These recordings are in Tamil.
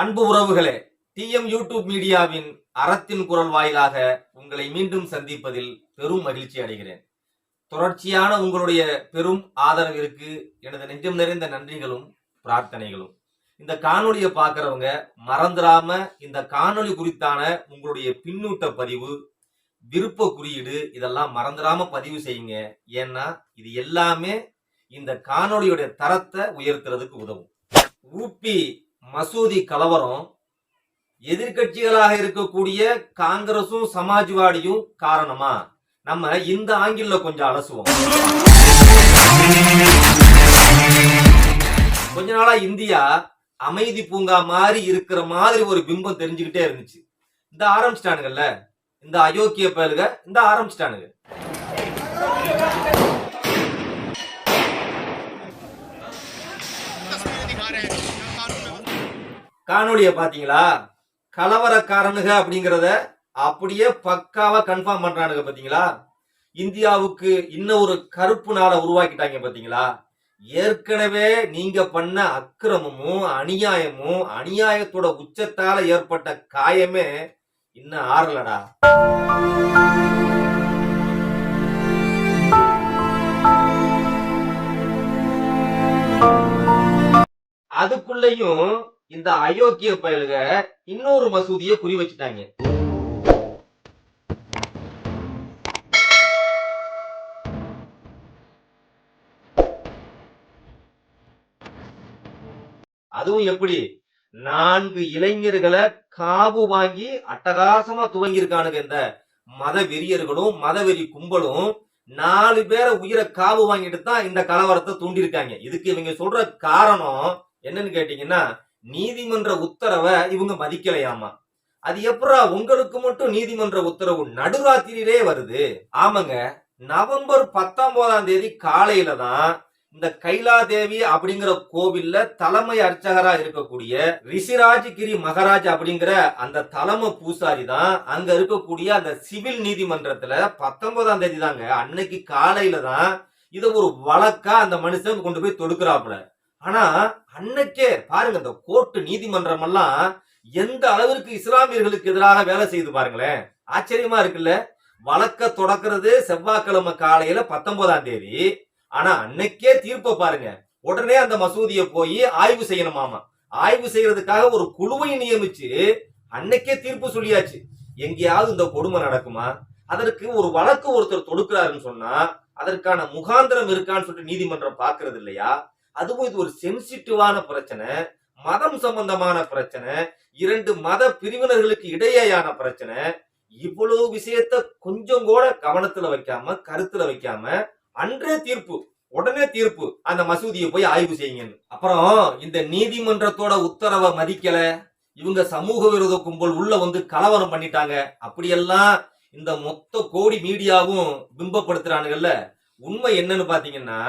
அன்பு உறவுகளே டிஎம் யூடியூப் மீடியாவின் அறத்தின் குரல் வாயிலாக உங்களை மீண்டும் சந்திப்பதில் பெரும் மகிழ்ச்சி அடைகிறேன். தொடர்ச்சியான உங்களுடைய பெரும் ஆதரவிற்கு எனது நெஞ்சம் நிறைந்த நன்றிகளும் பிரார்த்தனைகளும். இந்த காணொலியை பார்க்குறவங்க மறந்துடாம இந்த காணொளி குறித்தான உங்களுடைய பின்னூட்ட பதிவு விருப்ப குறியீடு இதெல்லாம் மறந்துடாம பதிவு செய்யுங்க. ஏன்னா இது எல்லாமே இந்த காணொலியுடைய தரத்தை உயர்த்துறதுக்கு உதவும். ஊப்பி மசூதி கலவரம் எதிர்க்கட்சிகளாக இருக்கக்கூடிய காங்கிரசும் சமாஜ்வாடியும் காரணமா? நம்ம இந்த ஆங்கில கொஞ்சம் அலசுவோம். கொஞ்ச நாளா இந்தியா அமைதி பூங்கா மாதிரி இருக்கிற மாதிரி ஒரு பிம்பம் தெரிஞ்சுக்கிட்டே இருந்துச்சு. இந்த ஆரம்பிச்சிட்டானுங்கல்ல? இந்த அயோக்கிய பயலுக இந்த ஆரம்பிச்சிட்டானுங்க. காணொலியை பாத்தீங்களா கலவரக்காரனுங்க அப்படிங்கிறத அப்படியே பக்காவா கன்ஃபார்ம் பண்றானுங்க பாத்தீங்களா இந்தியாவுக்கு இன்னும் ஒரு கருப்பு நாளை உருவாக்கிட்டாங்க பாத்தீங்களா ஏற்கனவே நீங்க பண்ண அக்கிரமமும் அநியாயமும் அநியாயத்தோட உச்சத்தால ஏற்பட்ட காயமே இன்னும் ஆறலடா. அதுக்குள்ளயும் இந்த அயோக்கிய பயலுக இன்னொரு மசூதிய குறி வச்சுட்டாங்க. அதுவும் எப்படி? நான்கு இளைஞர்களை காவு வாங்கி அட்டகாசமா துவங்கியிருக்கானுங்க இந்த மத வெறியர்களும் மதவெறி கும்பலும். நாலு பேரை உயிரை காவு வாங்கிட்டு தான் இந்த கலவரத்தை தூண்டிருக்காங்க இதுக்கு இவங்க சொல்ற காரணம் என்னன்னு கேட்டீங்கன்னா நீதிமன்ற உத்தரவை இவங்க மதிக்கலையாமா? அது எப்படா உங்களுக்கு மட்டும் நீதிமன்ற உத்தரவு நடுராத்திரியிலே வருது? ஆமாங்க. நவம்பர் பத்தொன்பதாம் தேதி காலையில தான் இந்த கைலாதேவி அப்படிங்கிற கோவில்ல தலைமை அர்ச்சகரா இருக்கக்கூடிய ரிஷிராஜகிரி மகராஜ் அப்படிங்கிற அந்த தலைமை பூசாரி தான் அங்க இருக்கக்கூடிய அந்த சிவில் நீதிமன்றத்துல பத்தொன்பதாம் தேதி தாங்க அன்னைக்கு காலையில தான் இதை ஒரு வழக்கா அந்த மனுஷன் கொண்டு போய் தொடுக்கிறாப்புல. ஆனா அன்னைக்கே பாருங்க இந்த கோர்ட்டு நீதிமன்றம் எல்லாம் எந்த அளவிற்கு இஸ்லாமியர்களுக்கு எதிராக வேலை செய்து பாருங்களேன். ஆச்சரியமா இருக்குல்ல? வழக்க தொடக்கிறது செவ்வாய்க்கிழமை காலையில பத்தொன்பதாம் தேதி. ஆனா அன்னைக்கே தீர்ப்பை பாருங்க. உடனே அந்த மசூதியை போய் ஆய்வு செய்யணுமாமா ஆய்வு செய்யறதுக்காக ஒரு குழுவை நியமிச்சு அன்னைக்கே தீர்ப்பு சொல்லியாச்சு. எங்கேயாவது இந்த கொடுமை நடக்குமா? அதற்கு ஒரு வழக்கு ஒருத்தர் தொடுக்கிறாருன்னு சொன்னா அதற்கான முகாந்திரம் இருக்கான்னு சொல்லிட்டு நீதிமன்றம் பாக்குறது இல்லையா? அதுவும் இது ஒரு சென்சிட்டிவான பிரச்சனை மதம் சம்பந்தமான பிரச்சனை இரண்டு மத பிரிவினர்களுக்கு இடையேயான பிரச்சனை. இவ்வளவு விஷயத்த கொஞ்சம் கூட கவனத்துல வைக்காம கருத்துல வைக்காம அன்றே தீர்ப்பு உடனே தீர்ப்பு அந்த மசூதியை போய் ஆய்வு செய்யுங்கன்னு. அப்புறம் இந்த நீதிமன்றத்தோட உத்தரவை மதிக்கல. இவங்க சமூக விரோத கும்பல் உள்ள வந்து கலவரம் பண்ணிட்டாங்க. அப்படியெல்லாம் இந்த மொத்த கோடி மீடியாவும் பிம்பப்படுத்துறானுங்கல்ல. உண்மை என்னன்னு பாத்தீங்கன்னா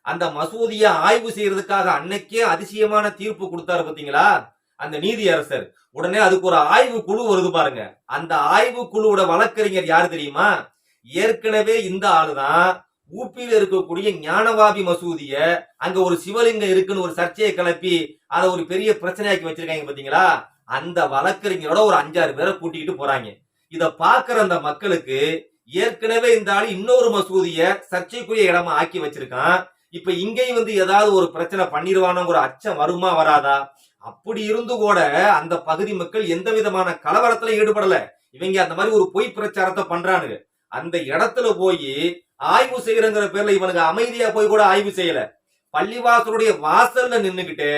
அந்த மசூதியை ஆய்வு செய்யறதுக்காக அன்னைக்கே அதிசயமான தீர்ப்பு கொடுத்தாரு பாத்தீங்களா? அந்த நீதியரசர். உடனே அதுக்கு ஒரு ஆய்வு குழு வருது பாருங்க. அந்த ஆய்வு குழுவோட வழக்கறிஞர் யாரு தெரியுமா? ஏற்கனவே இந்த ஆளுதான் ஊப்பியில இருக்கக்கூடிய ஞானவாபி மசூதிய அங்க ஒரு சிவலிங்கம் இருக்குன்னு ஒரு சர்ச்சையை கிளப்பி அதை ஒரு பெரிய பிரச்சனையாக்கி வச்சிருக்காங்க பாத்தீங்களா? அந்த வழக்கறிஞரோட ஒரு அஞ்சாறு பேரை கூட்டிக்கிட்டு போறாங்க. இத பாக்குற அந்த மக்களுக்கு ஏற்கனவே இந்த ஆள் இன்னொரு மசூதிய சர்ச்சைக்குரிய இடமா ஆக்கி வச்சிருக்கான். இப்ப இங்கேயும் வந்து ஏதாவது ஒரு பிரச்சனை பண்ணிடுவானோங்கிற அச்சம் வருமா வராதா? அப்படி இருந்து கூட அந்த பகுதி மக்கள் எந்த விதமான கலவரத்துல ஈடுபடல. இவங்க அந்த மாதிரி ஒரு பொய் பிரச்சாரத்தை பண்றானுங்க. அந்த இடத்துல போய் ஆய்வு செய்யறங்கிற பேர்ல இவனுக்கு அமைதியா போய் கூட ஆய்வு செய்யல. பள்ளிவாசலுடைய வாசல்ல நின்னுகிட்டு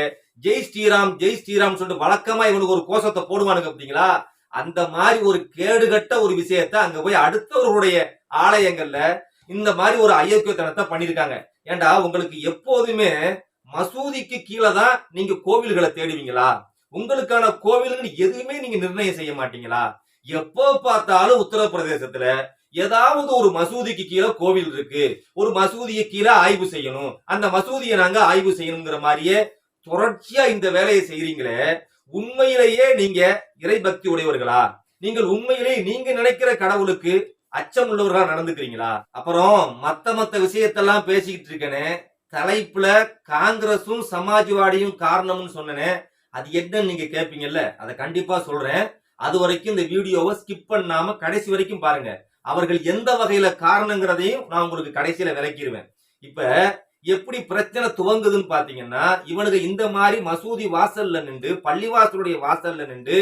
ஜெய் ஸ்ரீராம் ஜெய் ஸ்ரீராம் சொல்லிட்டு வழக்கமா இவனுக்கு ஒரு கோஷத்தை போடுவானுங்க அப்படிங்களா அந்த மாதிரி ஒரு கேடுகட்ட ஒரு விஷயத்த அங்க போய் அடுத்தவர்களுடைய ஆலயங்கள்ல இந்த மாதிரி ஒரு அயோக்கியத்தனத்தை பண்ணிருக்காங்க. ஏண்டா உங்களுக்கு எப்போதுமே மசூதிக்கு கீழே தான் நீங்க கோவில்களை தேடுவீங்களா? உங்களுக்கான கோவில்கள் எதுவுமே நீங்க நிர்ணயம் செய்ய மாட்டீங்களா? எப்போ பார்த்தாலும் உத்தரப்பிரதேசத்துல ஏதாவது ஒரு மசூதிக்கு கீழே கோவில் இருக்கு. ஒரு மசூதியை கீழே ஆய்வு செய்யணும். அந்த மசூதியை நாங்க ஆய்வு செய்யணுங்கிற மாதிரியே தொடர்ச்சியா இந்த வேலையை செய்யறீங்களே உண்மையிலேயே நீங்க இறைபக்தி உடையவர்களா? நீங்கள் உண்மையிலேயே நீங்க நினைக்கிற கடவுளுக்கு அச்சம் உள்ளவர்களா நடந்துக்கிறீங்களா? அப்புறம் மத்த மத்த விஷயத்தெல்லாம் பேசிக்கிட்டு இருக்கேனே தலைப்புல காங்கிரஸும் சமாஜ்வாடியும் காரணம்னு சொன்னனே அது என்னன்னு நீங்க கேட்பீங்கல்ல அதை கண்டிப்பா சொல்றேன். அது வரைக்கும் இந்த வீடியோவை ஸ்கிப் பண்ணாம கடைசி வரைக்கும் பாருங்க. அவர்கள் எந்த வகையில காரணங்கிறதையும் நான் உங்களுக்கு கடைசியில விளக்கிடுவேன் இப்ப எப்படி பிரச்சனை துவங்குதுன்னு பாத்தீங்கன்னா இவனுக்கு இந்த மாதிரி மசூதி வாசல்ல நின்று பள்ளிவாசலுடைய வாசல்ல நின்று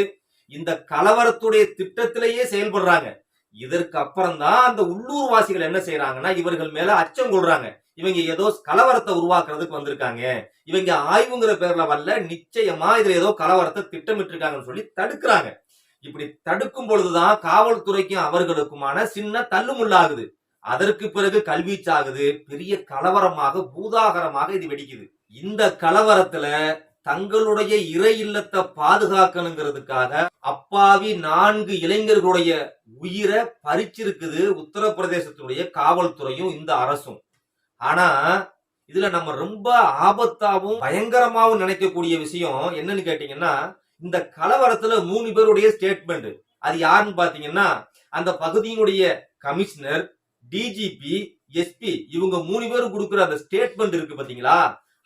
இந்த கலவரத்துடைய திட்டத்திலேயே செயல்படுறாங்க. இதற்கு அப்புறம் தான் அந்த உள்ளூர்வாசிகள் என்ன செய்யறாங்கன்னா இவர்கள் மேல அச்சம் கொள்றாங்க. இவங்க ஏதோ கலவரத்தை உருவாக்குறதுக்கு வந்திருக்காங்க. இவங்க ஆய்வுங்கிற பேர்ல வரல நிச்சயமா இதுல ஏதோ கலவரத்தை திட்டமிட்டு இருக்காங்கன்னு சொல்லி தடுக்கிறாங்க. இப்படி தடுக்கும் பொழுதுதான் காவல்துறைக்கும் அவர்களுக்குமான சின்ன தள்ளுமுள்ளாகுது. அதற்கு பிறகு கல்வீச்சாகுது பெரிய கலவரமாக பூதாகரமாக இது வெடிக்குது. இந்த கலவரத்துல தங்களுடைய இறை இல்லத்தை பாதுகாக்கணுங்கிறதுக்காக அப்பாவி நான்கு இளைஞர்களுடைய உயிரை பறிச்சிருக்குது உத்தரப்பிரதேசத்துடைய காவல்துறையும் இந்த அரசும். ஆனா இதுல நம்ம ரொம்ப ஆபத்தாவும் பயங்கரமாவும் நினைக்கக்கூடிய விஷயம் என்னன்னு கேட்டீங்கன்னா இந்த கலவரத்துல மூணு பேருடைய ஸ்டேட்மெண்ட் அது யாருன்னு பாத்தீங்கன்னா அந்த பகுதியினுடைய கமிஷனர் டிஜிபி எஸ்பி இவங்க மூணு பேரும் கொடுக்குற அந்த ஸ்டேட்மெண்ட் இருக்கு பாத்தீங்களா?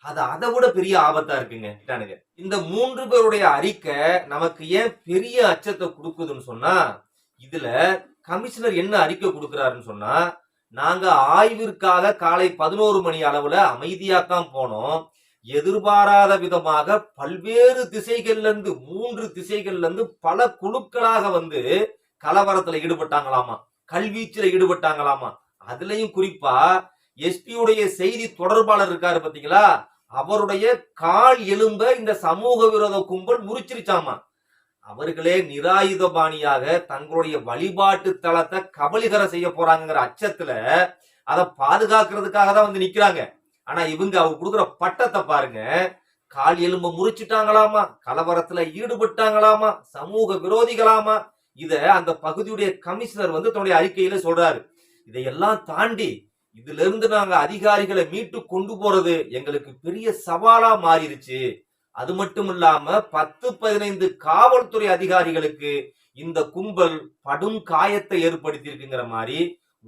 அது அதை விட பெரிய ஆபத்தா இருக்குங்க டானுங்க. இந்த மூன்று பேருடைய அறிக்கை நமக்கு ஏன் பெரிய அச்சத்தை கொடுக்குதுன்னு சொன்னா இதுல கமிஷனர் என்ன அறிக்கை கொடுக்கிறாருன்னு சொன்னா நாங்க ஆய்விற்காக காலை பதினோரு மணி அளவுல அமைதியாத்தான் போனோம். எதிர்பாராத விதமாக பல்வேறு திசைகள்ல இருந்து மூன்று திசைகள்ல இருந்து பல குழுக்களாக வந்து கலவரத்துல ஈடுபட்டாங்களாமா கல்வீச்சுல ஈடுபட்டாங்களாமா. அதுலயும் குறிப்பா எஸ்பியுடைய செய்தி தொடர்பாளர் இருக்காரு பாத்தீங்களா? அவருடைய கால் எலும்ப இந்த சமூக விரோத கும்பல் முறிச்சிருச்சாமா? அவர்களே நிராயுதபாணியாக தங்களுடைய வழிபாட்டு தளத்தை கபலிகர செய்ய போறாங்கிற அச்சத்துல அதை பாதுகாக்கிறதுக்காக தான் வந்து நிக்கிறாங்க. ஆனா இவங்க அவங்க கொடுக்குற பட்டத்தை பாருங்க. கால் எலும்ப முறிச்சிட்டாங்களாமா? கலவரத்துல ஈடுபட்டாங்களாமா? சமூக விரோதிகளாமா? இத அந்த பகுதியுடைய கமிஷனர் வந்து தன்னுடைய அறிக்கையில சொல்றாரு. இதையெல்லாம் தாண்டி இதுல இருந்து நாங்க அதிகாரிகளை மீட்டு கொண்டு போறது எங்களுக்கு பெரிய சவாலா மாறிடுச்சு. அது மட்டும் இல்லாம பத்து பதினைந்து காவல்துறை அதிகாரிகளுக்கு இந்த கும்பல் படும் காயத்தை ஏற்படுத்தியிருக்குங்கிற மாதிரி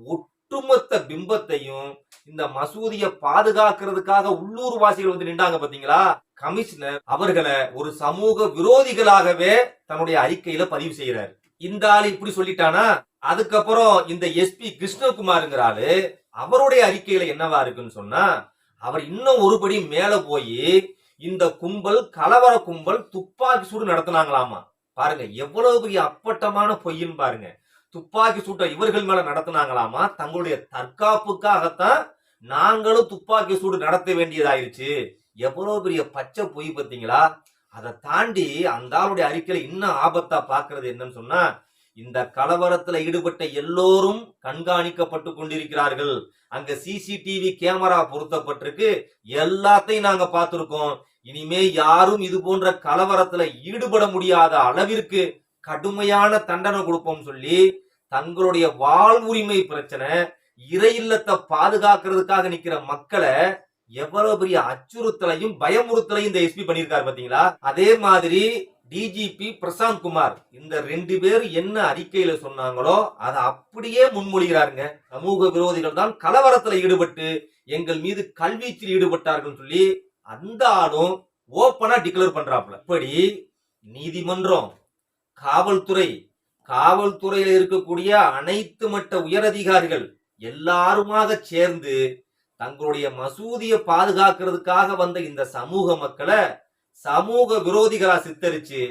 ஒட்டுமொத்த பிம்பத்தையும் இந்த மசூதியை பாதுகாக்கிறதுக்காக உள்ளூர் வாசிகள் வந்து நின்றாங்க பாத்தீங்களா? கமிஷனர் அவர்களை ஒரு சமூக விரோதிகளாகவே தன்னுடைய அறிக்கையில பதிவு செய்யறாரு இந்த ஆள் இப்படி சொல்லிட்டானா? அதுக்கப்புறம் இந்த எஸ்பி கிருஷ்ணகுமாருங்கிற ஆளு அவருடைய அறிக்கையில என்னவா இருக்குன்னு சொன்னா அவர் இன்னும் ஒருபடி மேல போய் இந்த கும்பல் கலவர கும்பல் துப்பாக்கி சூடு நடத்தினாங்களாமா? பாருங்க எவ்வளவு பெரிய அப்பட்டமான பொய்ன்னு பாருங்க. துப்பாக்கி சூட்டை இவர்கள் மேல நடத்தினாங்களாமா? தங்களுடைய தற்காப்புக்காகத்தான் நாங்களும் துப்பாக்கி சூடு நடத்த வேண்டியதாயிருச்சு. எவ்வளவு பெரிய பச்சை பொய் பார்த்தீங்களா? அதை தாண்டி அந்த ஆளுடைய அறிக்கையில இன்னும் ஆபத்தா பாக்குறது என்னன்னு சொன்னா இந்த கலவரத்துல ஈடுபட்ட எல்லோரும் கண்காணிக்கப்பட்டு கொண்டிருக்கிறார்கள். அங்க சிசிடிவி கேமரா பொருத்தப்பட்டிருக்கு. எல்லாத்தையும் நாங்க பார்த்திருக்கோம். இனிமே யாரும் இது போன்ற கலவரத்துல ஈடுபட முடியாத அளவிற்கு கடுமையான தண்டனை கொடுப்போம் சொல்லி தங்களுடைய வாழ்வுரிமை பிரச்சனை இறை இல்லத்தை பாதுகாக்கிறதுக்காக நிக்கிற மக்களை எவ்வளவு பெரிய அச்சுறுத்தலையும் பயமுறுத்தலையும் இந்த எஸ்பி பண்ணியிருக்காரு பாத்தீங்களா? அதே மாதிரி டிஜிபி பிரசாந்த் குமார் இந்த ரெண்டு பேர் என்ன அறிக்கையில சொன்னாங்களோ அதை அப்படியே முன்மொழிகிறாருங்க. சமூக விரோதிகள் தான் கலவரத்துல ஈடுபட்டு எங்கள் மீது கல்வீச்சில் ஈடுபட்டார்கள் சொல்லி அந்த ஆளும் ஓப்பனா டிக்ளேர் பண்றாப்புல. இப்படி நீதிமன்றம் காவல்துறை காவல்துறையில இருக்கக்கூடிய அனைத்து மட்ட உயரதிகாரிகள் எல்லாருமாக சேர்ந்து தங்களுடைய மசூதியை பாதுகாக்கிறதுக்காக வந்த இந்த சமூக மக்களை சமூக விரோதிகளா சித்தரிச்சு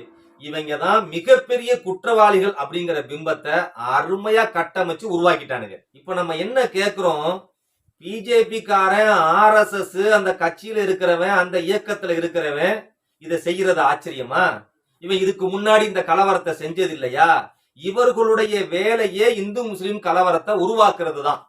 இவங்க தான் மிகப்பெரிய குற்றவாளிகள் அப்படிங்கிற பிம்பத்தை அருமையா கட்டமைச்சு உருவாக்கிட்டானுங்க. இப்ப நம்ம என்ன கேக்குறோம்? பிஜேபி காரன் ஆர்எஸ்எஸ் அந்த கட்சியில இருக்கிறவன் அந்த இயக்கத்துல இருக்கிறவன் இதை செய்யறது ஆச்சரியமா? இவன் இதுக்கு முன்னாடி இந்த கலவரத்தை செஞ்சது இல்லையா இவர்களுடைய வேலையே இந்து முஸ்லிம் கலவரத்தை உருவாக்குறது தான்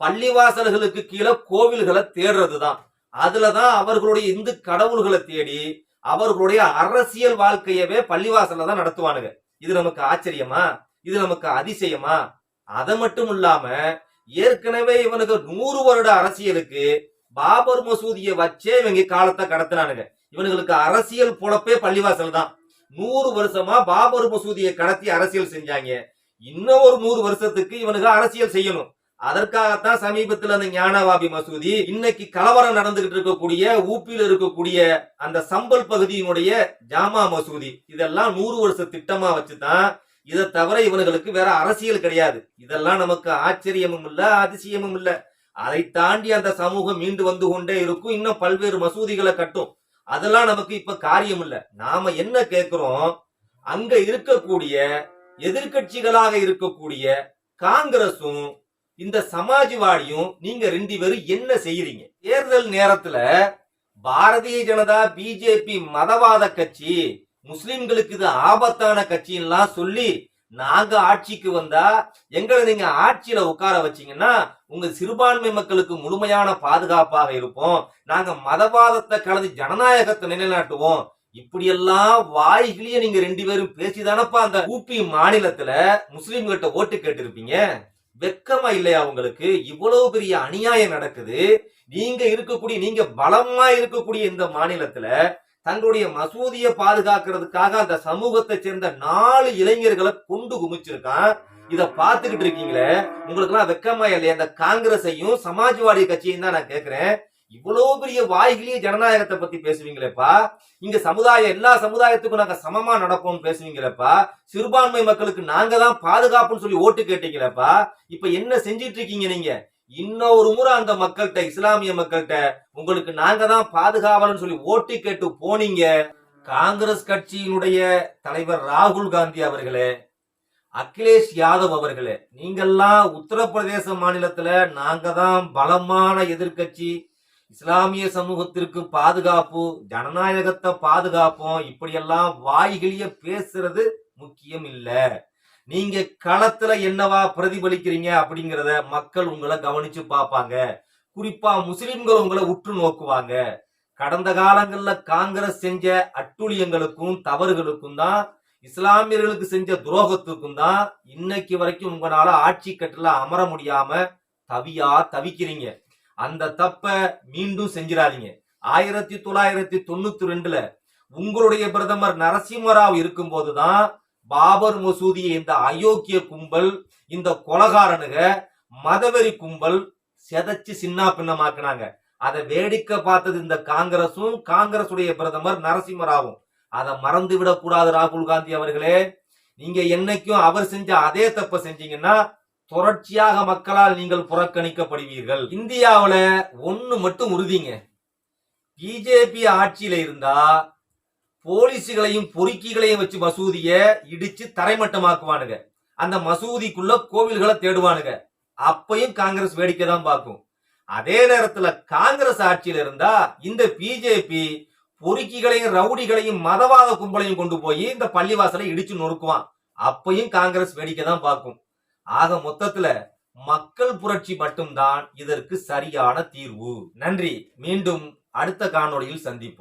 பள்ளிவாசல்களுக்கு கீழே கோவில்களை தேடுறது தான் அதுலதான் அவர்களுடைய இந்து கடவுள்களை தேடி அவர்களுடைய அரசியல் வாழ்க்கையவே பள்ளிவாசல்ல தான் நடத்துவானுங்க. இது நமக்கு ஆச்சரியமா? இது நமக்கு அதிசயமா? அது மட்டும் இல்லாம ஏற்கனவே இவனுக்கு நூறு வருட அரசியலுக்கு பாபர் மசூதியை வச்சே இவங்க காலத்தை கடத்தினானுங்க. இவனுங்களுக்கு அரசியல் பொழப்பே பள்ளிவாசல் தான். நூறு வருஷமா பாபர் மசூதியை கடத்தி அரசியல் செஞ்சாங்க. இன்னும் ஒரு நூறு வருஷத்துக்கு இவனுக்கு அரசியல் செய்யணும். அதற்காகத்தான் சமீபத்தில் அந்த ஞானவாபி மசூதி இன்னைக்கு கலவரம் நடந்துகிட்டு இருக்கக்கூடிய ஊப்பியில் இருக்கக்கூடிய அந்த சம்பல் பகுதியினுடைய ஜாமா மசூதி. இதெல்லாம் நூறு வருஷ திட்டமா வச்சுதான் இதை தவிர இவனுங்களுக்கு வேற அரசியல் கிடையாது. இதெல்லாம் நமக்கு ஆச்சரியமும் இல்ல அதிசயமும் இல்ல. அதை தாண்டி அந்த சமூகம் மீண்டு வந்து கொண்டே இருக்கும். இன்னும் பல்வேறு மசூதிகளை கட்டும். அதெல்லாம் நமக்கு இப்ப காரியம் இல்ல. நாம என்ன கேட்கிறோம்? அங்க இருக்கக்கூடிய எதிர்க்கட்சிகளாக இருக்கக்கூடிய காங்கிரஸும் இந்த சமாஜ்வாடியும் நீங்க ரெண்டு பேரும் என்ன செய்யறீங்க தேர்தல் நேரத்துல பாரதிய ஜனதா பிஜேபி மதவாத கட்சி முஸ்லிம்களுக்கு இது ஆபத்தான கட்சின்லாம் சொல்லி நாங்க ஆட்சிக்கு வந்தா எங்களை நீங்க ஆட்சியில உட்கார வச்சீங்கன்னா உங்க சிறுபான்மை மக்களுக்கு முழுமையான பாதுகாப்பாக இருப்போம். நாங்க மதவாதத்தை கலந்து ஜனநாயகத்தை நிலைநாட்டுவோம். இப்படியெல்லாம் வாய்கிலேயே நீங்க ரெண்டு பேரும் பேசிதானப்பா அந்த ஊபி மாநிலத்துல முஸ்லிம்கிட்ட ஓட்டு கேட்டிருப்பீங்க? வெக்கமா இல்லையா உங்களுக்கு? இவ்வளவு பெரிய அநியாயம் நடக்குது. நீங்க இருக்கக்கூடிய நீங்க பலமா இருக்கக்கூடிய இந்த மாநிலத்துல தங்களுடைய மசூதியை பாதுகாக்கிறதுக்காக அந்த சமூகத்தை சேர்ந்த நாலு இளைஞர்களை கொண்டு குமிச்சிருக்கான். இத பாத்துக்கிட்டு இருக்கீங்களே? உங்களுக்கு எல்லாம் வெக்கமா இல்லையா? இந்த காங்கிரஸையும் சமாஜ்வாடி கட்சியும் தான் நான் கேக்குறேன். இவ்வளவு பெரிய வாய்கிலேயே ஜனநாயகத்தை பத்தி பேசுவீங்களேப்பா. இங்க சமுதாயம் எல்லா சமுதாயத்துக்கும் நாங்க சமமா நடப்போம் பேசுவீங்களேப்பா. சிறுபான்மை மக்களுக்கு நாங்க தான் பாதுகாப்புன்னு சொல்லி ஓட்டு கேட்டீங்களேப்பா. இப்ப என்ன செஞ்சிட்டு இருக்கீங்க நீங்க? இன்னொரு முறை அந்த மக்கள்கிட்ட இஸ்லாமிய மக்கள்கிட்ட உங்களுக்கு நாங்க தான் பாதுகாவலன்னு சொல்லி ஓட்டு கேட்டு போனீங்க. காங்கிரஸ் கட்சியினுடைய தலைவர் ராகுல் காந்தி அவர்களே அகிலேஷ் யாதவ் அவர்களே நீங்கெல்லாம் உத்தரப்பிரதேச மாநிலத்துல நாங்க தான் பலமான எதிர்க்கட்சி இஸ்லாமிய சமூகத்திற்கு பாதுகாப்பு ஜனநாயகத்தை பாதுகாப்போம். இப்படியெல்லாம் வாய்கிழிய பேசுறது முக்கியம் இல்ல. நீங்க களத்துல என்னவா பிரதிபலிக்கிறீங்க அப்படிங்கிறத மக்கள் உங்களை கவனிச்சு பார்ப்பாங்க. குறிப்பா முஸ்லிம்கள் உங்களை உற்று நோக்குவாங்க. கடந்த காலங்கள்ல காங்கிரஸ் செஞ்ச அட்டுழியங்களுக்கும் தவறுகளுக்கும் தான் இஸ்லாமியர்களுக்கு செஞ்ச துரோகத்துக்கும் தான் இன்னைக்கு வரைக்கும் உங்களால ஆட்சி கட்டுல அமர முடியாம தவியா தவிக்கிறீங்க. அந்த தப்ப மீண்டும் செஞ்சிடாதீங்க. ஆயிரத்தி தொள்ளாயிரத்தி தொண்ணூத்தி ரெண்டுல உங்களுடைய பிரதமர் நரசிம்மராவ் இருக்கும்போதுதான் பாபர் மசூதியை இந்த அயோக்கிய கும்பல் இந்த கொலகாரனுக மதவெறி கும்பல் செதைச்சு சின்ன பின்னமாக்குனாங்க. அதை வேடிக்கை பார்த்தது இந்த காங்கிரசும் காங்கிரசுடைய பிரதமர் நரசிம்மராவும். அதை மறந்து விடக்கூடாது ராகுல் காந்தி அவர்களே. நீங்க என்னைக்கும் அவர் செஞ்ச அதே தப்ப செஞ்சீங்கன்னா தொடர்ச்சியாக மக்களால் நீங்கள் புறக்கணிக்கப்படுவீர்கள். இந்தியாவில் ஒன்று மட்டும் உறுதிங்க. பிஜேபி ஆட்சியில் இருந்தா போலீஸுகளையும் பொறுக்கிகளையும் வச்சு மசூதியை இடிச்சு தரைமட்டமாக்குவானுங்க. அந்த மசூதிக்குள்ள கோவில்களை தேடுவானுங்க. அப்பையும் காங்கிரஸ் வேடிக்கை தான் பார்க்கும். அதே நேரத்துல காங்கிரஸ் ஆட்சியில் இருந்தா இந்த பிஜேபி பொறுக்கிகளையும் ரவுடிகளையும் மதவாத கும்பலையும் கொண்டு போய் இந்த பள்ளிவாசலை இடிச்சு நொறுக்குவான். அப்பையும் காங்கிரஸ் வேடிக்கை தான் பார்க்கும். ஆக மொத்தத்துல மக்கள் புரட்சி மட்டும்தான் இதற்கு சரியான தீர்வு. நன்றி. மீண்டும் அடுத்த காணொளியில் சந்திப்போம்.